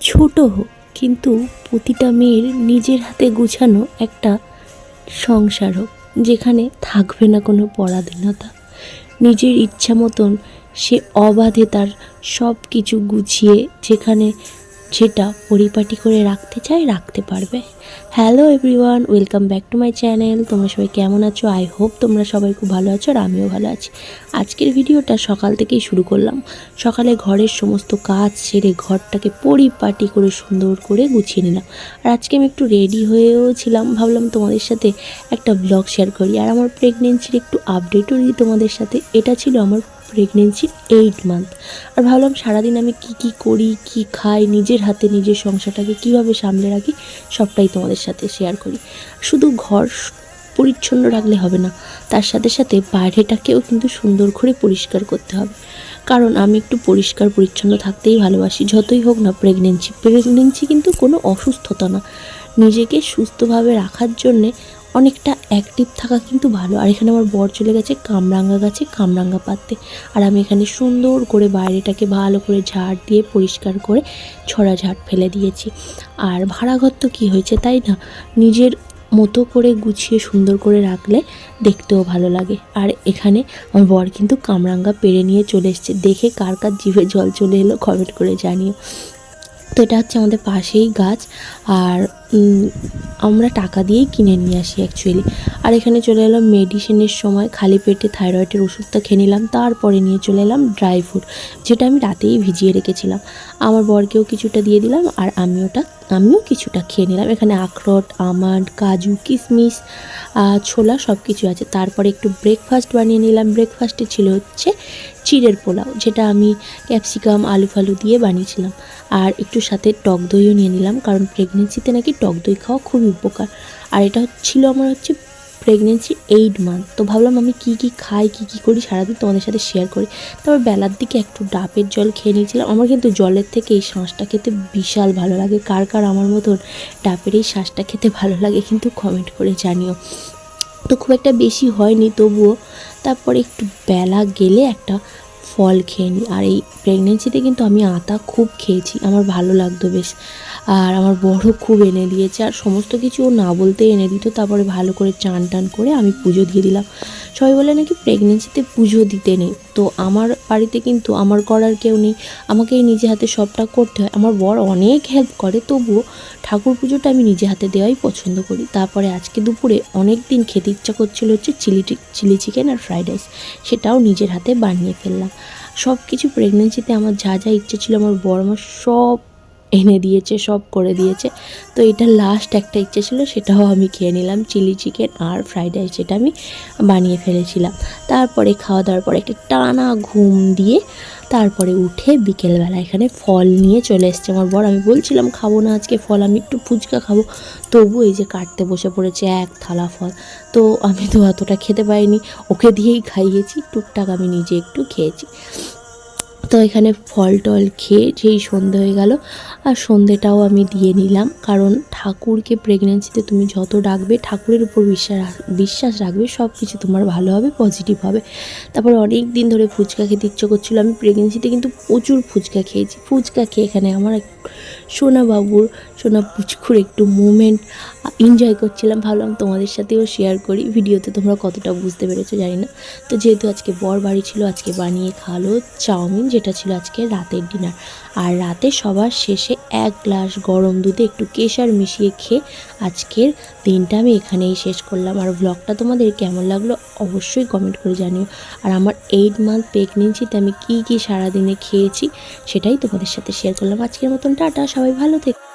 ছোট হোক, কিন্তু প্রতিটা মেয়ের নিজের হাতে গুছানো একটা সংসার হোক, যেখানে থাকবে না কোনো পরাধীনতা। নিজের ইচ্ছা মতন সে অবাধে তার সব কিছু গুছিয়ে যেখানে সেটা পরিপাটি করে রাখতে চায়, রাখতে পারবে। Hello everyone, welcome back to my channel. তোমরা সবাই কেমন আছো? আই হোপ তোমরা সবাই খুব ভালো আছো আর আমিও ভালো আছি। আজকের ভিডিওটা সকাল থেকেই শুরু করলাম। সকালে ঘরের সমস্ত কাজ সেরে ঘরটাকে পরিপাটি করে সুন্দর করে গুছিয়ে নিলাম। আর আজকে আমি একটু রেডি হয়েও ছিলাম। ভাবলাম তোমাদের সাথে একটা ব্লগ শেয়ার করি। আর আমার প্রেগনেন্সির একটু আপডেটও দিই তোমাদের সাথে। এটা ছিল আমার প্রেগনেন্সির এইট মান্থ আর ভাবলাম সারাদিন আমি কি কি করি, কি খাই, নিজের হাতে নিজের সংসারটাকে কীভাবে সামলে রাখি, সবটাই তোমাদের সাথে শেয়ার করি। শুধু ঘর পরিচ্ছন্ন রাখলে হবে না, তার সাথে সাথে বাইরেটাকেও কিন্তু সুন্দর করে পরিষ্কার করতে হবে। কারণ আমি একটু পরিষ্কার পরিচ্ছন্ন থাকতেই ভালোবাসি, যতই হোক না প্রেগনেন্সি প্রেগনেন্সি কিন্তু কোনো অসুস্থতা না। নিজেকে সুস্থভাবে রাখার জন্যে অনেকটা অ্যাক্টিভ থাকা কিন্তু ভালো। আর এখানে আমার বর চলে গেছে কামরাঙ্গা গাছে, কামরাঙ্গা পাততে আর আমি এখানে সুন্দর করে বাইরেটাকে ভালো করে ঝাড় দিয়ে পরিষ্কার করে ছড়া ঝাড় ফেলে দিয়েছি। আর ভাড়াঘর তো কী হয়েছে তাই না? নিজের মতো করে গুছিয়ে সুন্দর করে রাখলে দেখতেও ভালো লাগে। আর এখানে আমার বর কিন্তু কামরাঙ্গা পেরে নিয়ে চলে এসছে। দেখে কার কার জিভে জল চলে এলো কমেন্ট করে জানিও। তো এটা হচ্ছে আমাদের পাশেই গাছ আর আমরা টাকা দিয়েই কিনে নিয়ে আসি অ্যাকচুয়ালি আর এখানে চলে এলাম মেডিসিনের সময়, খালি পেটে থাইরয়েডের ওষুধটা খেয়ে নিলাম, তারপরে নিয়ে চলে এলাম ড্রাই ফ্রুট যেটা আমি রাতেই ভিজিয়ে রেখেছিলাম। আমার বরকেও কিছুটা দিয়ে দিলাম আর আমি ওটা আমিও কিছুটা খেয়ে নিলাম। এখানে আখরোট, আমন্ড, কাজু কিশমিশ ছোলা সব কিছু আছে। তারপরে একটু ব্রেকফাস্ট বানিয়ে নিলাম। ব্রেকফাস্টে ছিল হচ্ছে চিড়ের পোলাও, যেটা আমি ক্যাপসিকাম আলু ফালু দিয়ে বানিয়েছিলাম। আর একটু সাথে টক দইও নিয়ে নিলাম, কারণ প্রেগনেন্সিতে নাকি টক দই খাওয়া খুবই উপকার। আর এটা ছিল আমার হচ্ছে প্রেগনেন্সি এইট মান্থ তো ভাবলাম আমি কি কি খাই, কি কি করি সারাদিন তোমাদের সাথে শেয়ার করি। তারপর বেলার দিকে একটু ডাবের জল খেয়ে নিয়েছিলাম। আমার কিন্তু জলের থেকে এই শাঁসটা খেতে বিশাল ভালো লাগে। কার কার আমার মতন ডাবের এই শাঁসটা খেতে ভালো লাগে কিন্তু কমেন্ট করে জানিও। তো খুব একটা বেশি হয়নি তবুও। তারপর একটু বেলা গেলে একটা ফল খেয়ে নিই আর এই প্রেগনেন্সিতে কিন্তু আমি আতা খুব খেয়েছি। আমার ভালো লাগতো বেশ। আর আমার বড় খুব এনে দিয়েছে। আর সমস্ত কিছু ও না বলতে এনে দিত। তারপরে ভালো করে চান টান করে আমি পুজো দিয়ে দিলাম। সবাই বলে নাকি প্রেগনেন্সিতে পুজো দিতে নেই। তো আমার বাড়িতে কিন্তু আমার করার কেউ নেই। আমাকেই নিজে হাতে সবটা করতে হয়। আমার বর অনেক হেল্প করে, তবুও ঠাকুর পুজোটা আমি নিজে হাতে দেওয়াই পছন্দ করি। তারপরে আজকে দুপুরে অনেক দিন খেতে ইচ্ছা করছিল হচ্ছে চিলি চিলি চিকেন আর ফ্রাইড রাইস সেটাও নিজের হাতে বানিয়ে ফেললাম। সব কিছু প্রেগনেন্সিতে আমার যা যা ইচ্ছে ছিল, আমার বর আমার সব এনে দিয়েছে, সব করে দিয়েছে। তো এটা লাস্ট একটা ইচ্ছে ছিল, সেটাও আমি খেয়ে নিলাম, চিলি চিকেন আর ফ্রাইড রাইস যেটা আমি বানিয়ে ফেলেছিলাম। তারপরে খাওয়া দাওয়ার পরে একটা টানা ঘুম দিয়ে তারপরে উঠে বিকেলবেলা এখানে ফল নিয়ে চলে এসছে। আমার বর, আমি বলছিলাম, খাব না আজকে ফল, আমি একটু ফুচকা খাব। তবু এই যে কাটতে বসে পড়েছে এক থালা ফল। তো আমি তো অতটা খেতে পারিনি, ওকে দিয়েই খাইয়েছি, টুকটাক আমি নিজে একটু খেয়েছি। তো এখানে ফল টল খেয়ে যেই সন্ধে হয়ে গেল, আর সন্ধেটাও আমি দিয়ে নিলাম। কারণ ঠাকুরকে প্রেগনেন্সিতে তুমি যত ডাকবে, ঠাকুরের উপর বিশ্বাস বিশ্বাস রাখবে সব কিছু তোমার ভালো হবে পজিটিভ হবে। তারপরে অনেক দিন ধরে ফুচকা খেতে ইচ্ছে করছিল, আমি প্রেগনেন্সিতে কিন্তু প্রচুর ফুচকা খেয়েছি। ফুচকা খেয়ে এখানে আমার সোনা বাবুর সোনা পুচকুর একটু মুমেন্ট এনজয় করছিলাম। ভাবলাম তোমাদের সাথেও শেয়ার করি। ভিডিওতে তোমরা কতটা বুঝতে পেরেছ জানি না। তো যেহেতু আজকে বর বাড়ি ছিল, আজকে বানিয়ে খালো চাউমিন যেটা ছিল আজকে রাতের ডিনার আর রাতে সবার শেষে এক গ্লাস গরম দুধে একটু কেশার মিশিয়ে খেয়ে আজকের দিনটা আমি এখানেই শেষ করলাম। আর ব্লগটা তোমাদের কেমন লাগল অবশ্যই কমেন্ট করে জানিও। আর আমার এইট মান্থ প্রেগনেন্সিতে আমি কী কী সারাদিনে খেয়েছি সেটাই তোমাদের সাথে শেয়ার করলাম। আজকের মতন টাটা, সবাই ভালো থেকো।